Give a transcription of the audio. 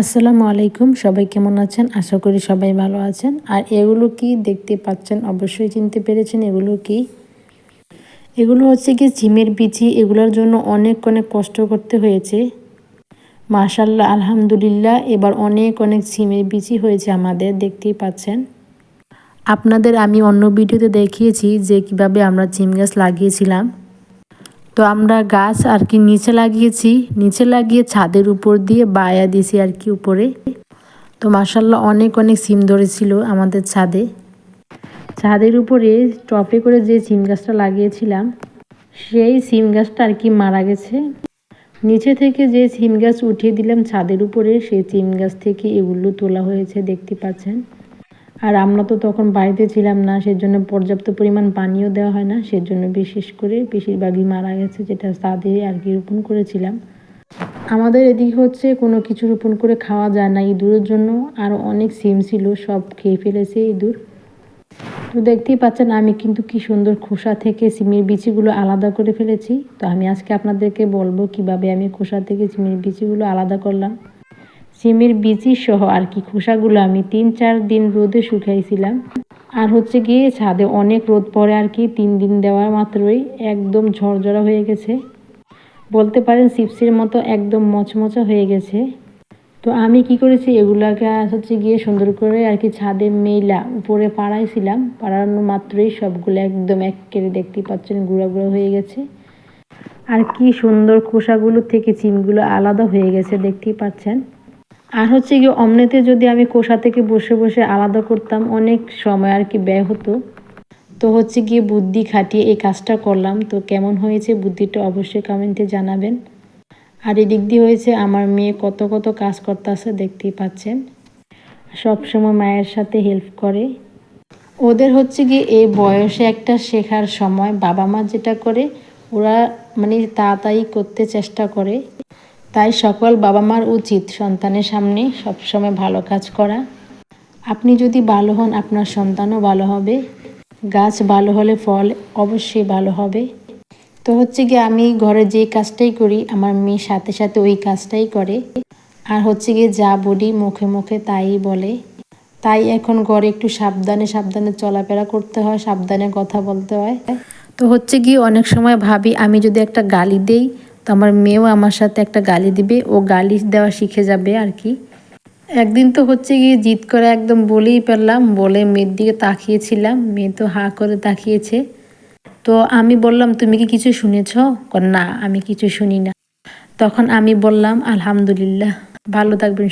আসসালামু আলাইকুম, সবাই কেমন আছেন? আশা করি সবাই ভালো আছেন। আর এগুলো কি দেখতে পাচ্ছেন? অবশ্যই চিনতে পেরেছেন এগুলো কি? এগুলো হচ্ছে কি ঝিমের বিচি। এগুলোর জন্য অনেক অনেক কষ্ট করতে হয়েছে। মাশাল্লাহ আলহামদুলিল্লাহ, এবার অনেক অনেক ঝিমের বিচি হয়েছে আমাদের, দেখতেই পাচ্ছেন। আপনাদের আমি অন্য ভিডিওতে দেখিয়েছি যে কীভাবে আমরা ঝিম গাছ লাগিয়েছিলাম। তো আমরা গাছ আর কি নিচে লাগিয়েছি। নিচে লাগিয়ে ছাদের উপর দিয়ে বায়া দিয়েছি আর কি উপরে। তো মাসাল্লাহ অনেক অনেক সিম ধরেছিল আমাদের ছাদে। ছাদের উপরে টপে করে যে সিম গাছটা লাগিয়েছিলাম, সেই সিম গাছটা আর কি মারা গেছে। নিচে থেকে যে সিম গাছ উঠিয়ে দিলাম ছাদের উপরে, সেই সিম গাছ থেকে এগুলো তোলা হয়েছে, দেখতে পাচ্ছেন। আর আমরা তো তখন বাড়িতে ছিলাম না, সেজন্য পর্যাপ্ত পরিমাণ পানিও দেওয়া হয় না, সেজন্য বিশেষ করে বেশিরভাগই মারা গেছে, যেটা তাদের আর কি রোপণ করেছিলাম। আমাদের এদিকে হচ্ছে কোনো কিছু রোপণ করে খাওয়া যায় না ইঁদুরের জন্য আরও অনেক সিম ছিল, সব খেয়ে ফেলেছে ইঁদুর। তো দেখতেই পাচ্ছেন, আমি কিন্তু কি সুন্দর খোসা থেকে সিমের বিচিগুলো আলাদা করে ফেলেছি। তো আমি আজকে আপনাদেরকে বলব কীভাবে আমি খোসা থেকে সিমের বিচিগুলো আলাদা করলাম। সিমের বিচি সহ আর কি খোসাগুলো আমি তিন চার দিন রোদে শুকাইছিলাম। আর হচ্ছে গিয়ে ছাদে অনেক রোদ পড়ে আর কি, তিন দিন দেওয়ার মাত্রই একদম ঝরঝরা হয়ে গেছে। বলতে পারেন চিপসের মতো একদম মচমচা হয়ে গেছে। তো আমি কি করেছি, এগুলাকে হচ্ছে গিয়ে সুন্দর করে আর কি ছাদে মেলা উপরে পাড়াইছিলাম। পাড়ানো মাত্রই সবগুলো একদম এক কেড়ে দেখতে পাচ্ছেন গুঁড়া গুঁড়া হয়ে গেছে। আর কি সুন্দর খোসাগুলো থেকে চিমগুলো আলাদা হয়ে গেছে, দেখতেই পাচ্ছেন। আর হচ্ছে গিয়ে অমনেতে যদি আমি কোষা থেকে বসে বসে আলাদা করতাম, অনেক সময় আর কি ব্যয় হতো। তো হচ্ছে গিয়ে বুদ্ধি খাটিয়ে এই কাজটা করলাম। তো কেমন হয়েছে বুদ্ধিটা অবশ্যই কমেন্টে জানাবেন। আর এদিক দিয়ে হয়েছে, আমার মেয়ে কত কত কাজ করতেছে দেখতেই পাচ্ছেন। সবসময় মায়ের সাথে হেল্প করে। ওদের হচ্ছে গিয়ে এই বয়সে একটা শেখার সময় বাবা মা যেটা করে, ওরা মানে তাড়াতাড়ি করতে চেষ্টা করে। তাই সকল বাবা মার উচিত সন্তানের সামনে সবসময় ভালো কাজ করা। আপনি যদি ভালো হন, আপনার সন্তানও ভালো হবে। গাছ ভালো হলে ফল অবশ্যই ভালো হবে। তো হচ্ছে গিয়ে আমি ঘরে যে কাজটাই করি, আমার মেয়ে সাথে সাথে ওই কাজটাই করে। আর হচ্ছে গিয়ে যা বলি মুখে মুখে তাই বলে। তাই এখন ঘরে একটু সাবধানে সাবধানে চলাফেরা করতে হয়, সাবধানে কথা বলতে হয়। তো হচ্ছে গিয়ে অনেক সময় ভাবি, আমি যদি একটা গালি দেই তো আমার মেয়েও আমার সাথে একটা গালি দিবে, ও গালি দেওয়া শিখে যাবে আর কি। একদিন তো হচ্ছে গিয়ে জিত করে একদম বলেই পারলাম বলে মেয়ের দিকে তাকিয়েছিলাম, মেয়ে তো হা করে তাকিয়েছে। তো আমি বললাম, তুমি কি কিছু শুনেছ? না, আমি কিছু শুনি না। তখন আমি বললাম, আলহামদুলিল্লাহ, ভালো থাকবেন